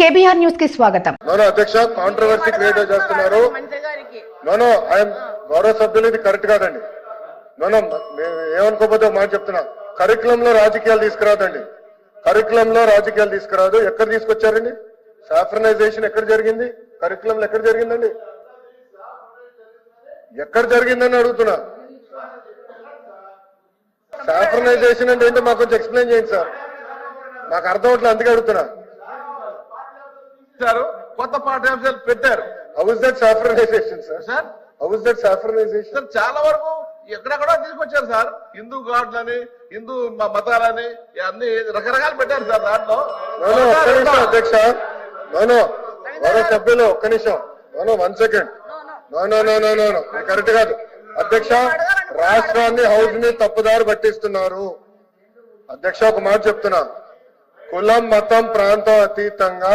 KBR న్యూస్కి స్వాగతం. No no అధ్యక్ష కాంట్రవర్సీ క్రియేట్ చేస్తున్నారు. నోనో ఐఎమ్ గౌరవ సభ్యులు ఇది కరెక్ట్ కాదండి. నోనో ఏమనుకోకపోతే ఒక మాట చెప్తున్నా. కరికులం లో రాజకీయాలు తీసుకురాదండి. కరికులం లో రాజకీయాలు తీసుకురాదు. ఎక్కడ తీసుకొచ్చారండి? సాఫ్రనైజేషన్ ఎక్కడ జరిగింది? కరికులంలో ఎక్కడ జరిగిందండి? ఎక్కడ జరిగిందని అడుగుతున్నా. సాఫ్రనైజేషన్ అంటే ఏంటో మాకు కొంచెం ఎక్స్ప్లెయిన్ చేయండి సార్ మాకు అర్థం అవట్లేదు అందుకే అడుగుతున్నా. ఇచ్చారు కొత్త పాఠ్యాంశాలు పెట్టారు. సార్ చాలా వరకు ఎక్కడెక్కడో తీసుకొచ్చారు సార్ హిందూ గాడ్లని హిందూ మతాలని అన్ని రకరకాలు పెట్టారు సార్ దాంట్లో. అధ్యక్ష. మరో సభ్యులు ఒక్క నిమిషం. No no one second no no no no no no correct కాదు. అధ్యక్ష రాష్ట్రాన్ని హౌస్ని తప్పుదారి పట్టిస్తున్నారు. అధ్యక్ష ఒక మాట చెప్తున్నా. కులం మతం ప్రాంతం అతీతంగా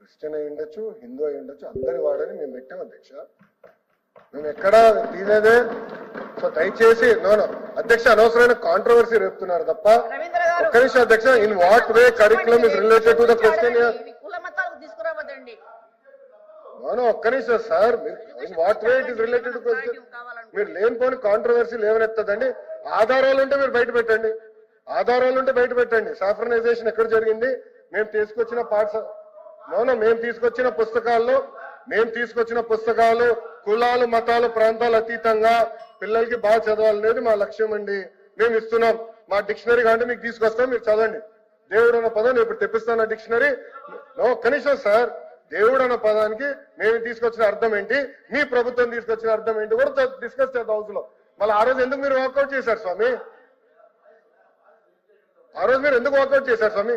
క్రిస్టియన్ అయి ఉండొచ్చు హిందూ అయి ఉండొచ్చు అందరి వాడని మేము పెట్టాం అధ్యక్ష. మేము ఎక్కడ తీనేదే సో దయచేసి నోనో అధ్యక్ష అనవసరమైన కాంట్రవర్సీ రేపుతున్నారు తప్ప ఒక్క నిమిషం అధ్యక్ష in what way curriculum is related to the question no no ఒక్క నిమిషం sir in what way it is related to question మీరు లేనిపోని కాంట్రవర్సీ లేవనెత్తదండి. ఆధారాలు ఉంటే మీరు బయట పెట్టండి. ఆధారాలు ఉంటే బయట పెట్టండి. సాఫ్రనైజేషన్ ఎక్కడ జరిగింది? మేము తీసుకొచ్చిన పాఠశ నోనో మేము తీసుకొచ్చిన పుస్తకాల్లో మేము తీసుకొచ్చిన పుస్తకాలు కులాలు మతాలు ప్రాంతాలు అతీతంగా పిల్లలకి బాగా చదవాలనేది మా లక్ష్యం అండి. మేము ఇస్తున్నాం. మా డిక్షనరీ కాబట్టి మీకు తీసుకొస్తాం మీరు చదవండి. దేవుడు అన్న పదం నేను ఇప్పుడు తెప్పిస్తాను డిక్షనరీ. కనీసం సార్ దేవుడు అన్న పదానికి మేము తీసుకొచ్చిన అర్థం ఏంటి? మీ ప్రభుత్వం తీసుకొచ్చిన అర్థం ఏంటి? కూడా డిస్కస్ చేద్దాం హౌస్లో మళ్ళీ ఆ రోజు ఎందుకు మీరు వాకౌట్ చేశారు స్వామి? ఆ రోజు మీరు ఎందుకు వాకౌట్ చేశారు స్వామి?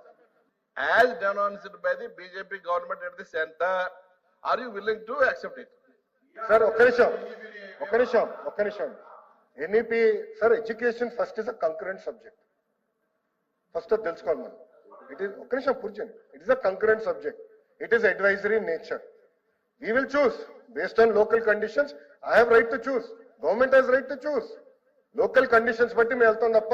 As denounced by the BJP government at the centre are you willing to accept it sir ఒక్క నిమిషం ఒక్క నిమిషం ఒక్క నిమిషం. NEP sir education first is a concurrent subject first అది తెలుసుకోవాలి మనం. ఇట్ ఈస్ ఒక్క నిమిషం కూర్చోండి. It is a concurrent subject it is advisory nature we will choose based on local conditions I have right to choose government has right to choose local conditions బట్టి మేము వెళ్తాం తప్ప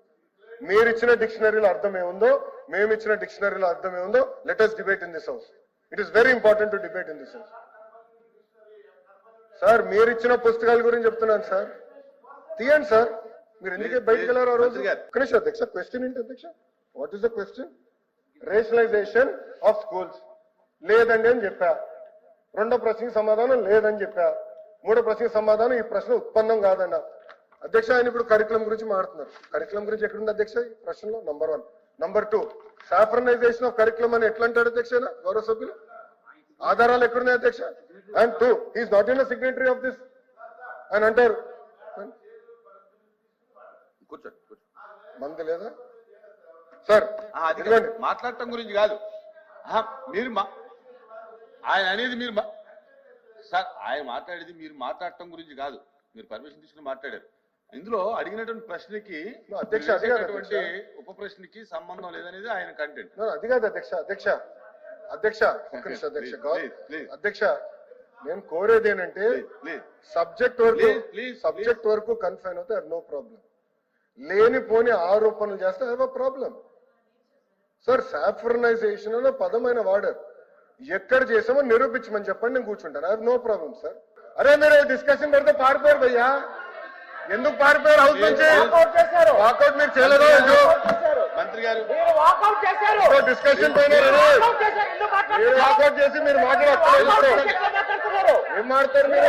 మీరు ఇచ్చిన డిక్షనరీలో అర్థం ఏముందో మేము ఇచ్చిన డిక్షనరీలో అర్థం ఏముందో let us debate in this house it is very important to debate in this house sir మీరు ఇచ్చిన పుస్తకాల గురించి చెప్తున్నాను సార్ తీయండి సార్ మీరు ఎందుకే బయటకు వెళ్ళారు ఆ రోజు? అధ్యక్ష. క్వశ్చన్ ఏంటి అధ్యక్ష? What is the question rationalisation of schools లేదండి అని చెప్పా. రెండో ప్రశ్నకి సమాధానం లేదని చెప్పా. మూడో ప్రశ్నకి సమాధానం ఈ ప్రశ్న ఉత్పన్నం కాదన్న. అధ్యక్ష ఆయన ఇప్పుడు కరికులం గురించి మాట్లాడుతున్నారు. కరికులం గురించి ఎక్కడుంది అధ్యక్ష? ఈ ప్రశ్నలో number one number two saffronisation of curriculum అని ఎట్లా అంటాడు అధ్యక్ష? గౌరవ సభ్యులు? ఆధారాలు ఎక్కడున్నాయి అధ్యక్ష? And two is not in signatory of this అని అంటారు. కూర్చోండి. మంది లేదా? సార్ మాట్లాడటం గురించి కాదు. మీరు మా ఆయన అనేది మీరు సార్ ఆయన మాట్లాడేది మీరు మాట్లాడటం గురించి కాదు. మీరు పర్మిషన్ తీసుకుని మాట్లాడారు. ఇందులో అడిగినటువంటి ప్రశ్నకి అధ్యక్ష, అధ్యక్ష. ఉప ప్రశ్నకి సంబంధం లేదనేది ఆయన కంటెంట్. అది కాదు అధ్యక్ష అధ్యక్ష. అధ్యక్ష అధ్యక్ష. అధ్యక్ష నేను కోరేది ఏంటంటే సబ్జెక్ట్ వరకు సబ్జెక్ట్ వరకు కన్ఫైన్ అవుతే నో ప్రాబ్లం. లేనిపోని ఆరోపణలు చేస్తే have a problem. Sir saffronisation అనే పదమైన వాడారు. ఎక్కడ చేసామో నిరూపించమని చెప్పండి నేను కూర్చుంటాను. I no problem sir. అరే మీరు డిస్కషన్ పెడితే పారిపోయారు భయ్యా. ఎందుకు పారిపోయారు హౌస్ నుంచి? వాకౌట్ మీరు చేయలేదా మంత్రి గారు. డిస్కషన్ మీరు. వాకౌట్ చేసి మీరు మాట్లాడతారు ఏం మాట్లాడతారు మీరు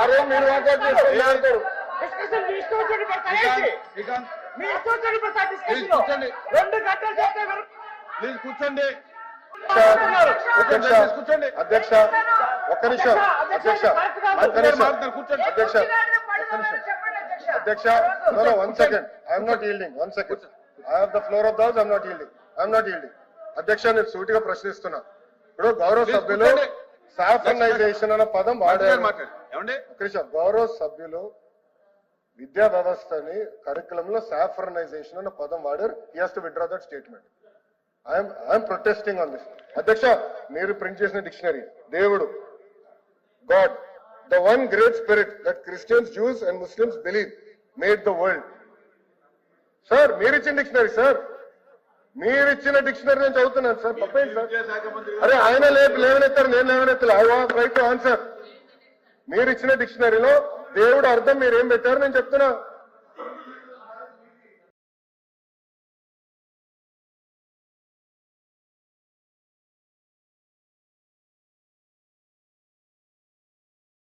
అరే మీరు వాకౌట్ చేస్తే ఏం మాట్లాడతారు? డిస్కషన్ మీ ఇష్టం వచ్చినట్టు పెడతారు శ్రీకాంత్ ఏంటి? శ్రీకాంత్. మీ ఇష్టం వచ్చినట్టు పెడతారు ప్లీజ్ డిస్కషన్ కూర్చోండి. కూర్చోండి. అధ్యక్ష ఒక్క నిమిషం అధ్యక్ష కూర్చోండి. అధ్యక్ష అధ్యక్ష. No no one second I'm not yielding one second I have the floor of those I'm not yielding I'm not yielding అధ్యక్ష నేను సూటిగా ప్రశ్నిస్తున్నా. ఇప్పుడు గౌరవ సభ్యులు కూర్చోండి. సాఫ్రనైజేషన్ అనే పదం వాడారు. నిమిషం గౌరవ సభ్యులు విద్యా వ్యవస్థని కరికులం లో సాఫ్రనైజేషన్ అనే పదం వాడారు. Has to withdraw that statement I'm I'm protesting on this అధ్యక్ష మీరు ప్రింట్ చేసిన డిక్షనరీ దేవుడు God the one great spirit that Christians Jews and ముస్లిమ్స్ believe made the world sir మీరు ఇచ్చిన డిక్షనరీ సార్ మీరు ఇచ్చిన డిక్షనరీ నేను చదువుతున్నాను సార్ తప్పేంటి సార్ అరే ఆయన లేపు లేవనెత్తారు నేను లేవనెత్తాను I want right to answer మీరు ఇచ్చిన డిక్షనరీలో దేవుడు అర్థం మీరు ఏం పెట్టారు నేను చెప్తున్నా.